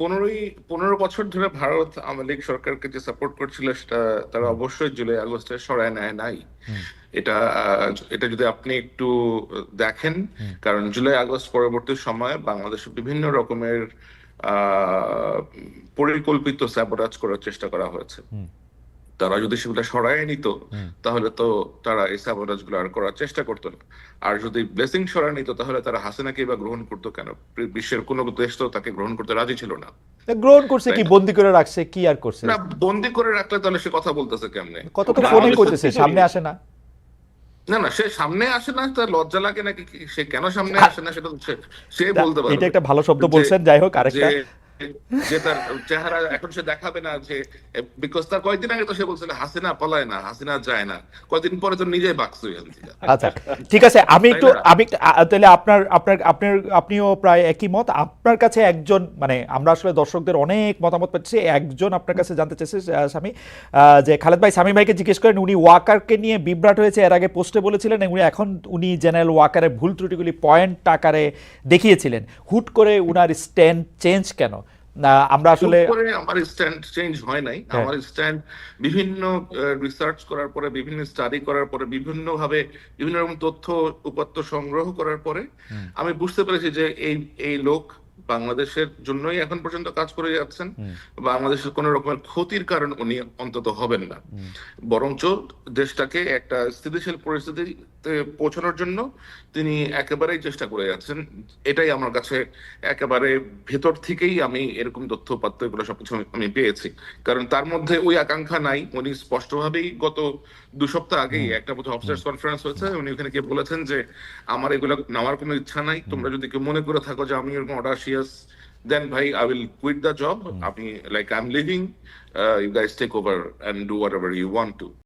পনেরোই পনেরো বছর ধরে ভারত আওয়ামী লীগ সরকারকে যে সাপোর্ট করছিল সেটা তারা অবশ্যই জুলাই আগস্টে সরায় নেয় নাই। এটা এটা যদি আপনি একটু দেখেন কারণ জুলাই আগস্ট পরবর্তী সময়ে বাংলাদেশে বিভিন্ন রকমের আহ, পরিকল্পিত স্যাবোটাজ করার চেষ্টা করা হয়েছে। তারা যদি সেগুলো সরায় নিত তাহলে তো তারা এই স্যাবোটাজগুলো আর করার চেষ্টা করতো না। আর যদি ব্লেসিং সরায় নিত তাহলে তারা হাসিনাকে বা গ্রহণ করতো কেন? বিশ্বের কোনো দেশ তো তাকে গ্রহণ করতে রাজি ছিল না। গ্রহণ করছে কি? বন্দি করে রাখছে কি আর করছে? না বন্দি করে রাখলে তাহলে সে কথা বলতেছে কেমনে? কত তো ফোনই করতেছে? সামনে আসে না। না না সে সামনে আসে না তার লজ্জা লাগে নাকি? সে কেন সামনে আসে না সেটা সে- বলতে পারবে এটা একটা ভালো শব্দ বলছেন যাই হোক আরেকটা যে তার চেহারা এখন সে দেখাবে না যে বিকজ তার কয়েকদিন আগে তো সে বলছিল হাসিনা পলায় না হাসিনা যায় না। কয়েকদিন পরে তো নিজেই বাকস আচ্ছা ঠিক আছে আমি একটু আমি তাহলে আপনার আপনার আপনার আপনিও প্রায় একই মত। আপনার কাছে একজন মানে আমরা আসলে দর্শকদের অনেক মতামত পাচ্ছি একজন আপনার কাছে জানতে চাইছে স্বামী আহ, যে খালেদ ভাই স্বামী ভাইকে জিজ্ঞেস করেন উনি ওয়াকারকে নিয়ে বিভ্রাট হয়েছে এর আগে পোস্টে বলেছিলেন উনি এখন উনি জেনারেল ওয়াকারের ভুল ত্রুটিগুলি পয়েন্ট আকারে দেখিয়েছিলেন। হুট করে উনার স্ট্যান্ড চেঞ্জ কেন? আমরা আসলে আমার স্ট্যান্ড চেঞ্জ হয় নাই। হ্যাঁ। আমার স্ট্যান্ড বিভিন্ন রিসার্চ করার পরে বিভিন্ন স্টাডি করার পরে বিভিন্ন ভাবে বিভিন্ন রকম তথ্য উপাত্ত সংগ্রহ করার পরে আমি বুঝতে পেরেছি যে এই এই লোক বাংলাদেশের জন্যই এখন পর্যন্ত কাজ করে যাচ্ছেন। বাংলাদেশের কোন রকমের ক্ষতির কারণ উনি অন্তত হবেন না। বরঞ্চ দেশটাকে একটা স্থিতিশীল পরিস্থিতিতে পৌঁছানোর জন্য তিনি একেবারেই চেষ্টা করে যাচ্ছেন। এটাই আমার কাছে একেবারে ভেতর থেকেই আমি এরকম তথ্য উপাত্ত এগুলো সবকিছু আমি- আমি পেয়েছি। কারণ তার মধ্যে ওই আকাঙ্ক্ষা নাই। উনি স্পষ্টভাবেই গত দু সপ্তাহ আগেই একটা বোধ অফিসার্স কনফারেন্স হয়েছে। উনি ওখানে গিয়ে বলেছেন যে আমার এগুলো নেওয়ার কোনো ইচ্ছা নাই। তোমরা যদি কেউ মনে করে থাকো যে আমি এরকম অডাসিয়াস দেন ভাই I will quit the job আমি like I am leaving you guys take over and do whatever you want to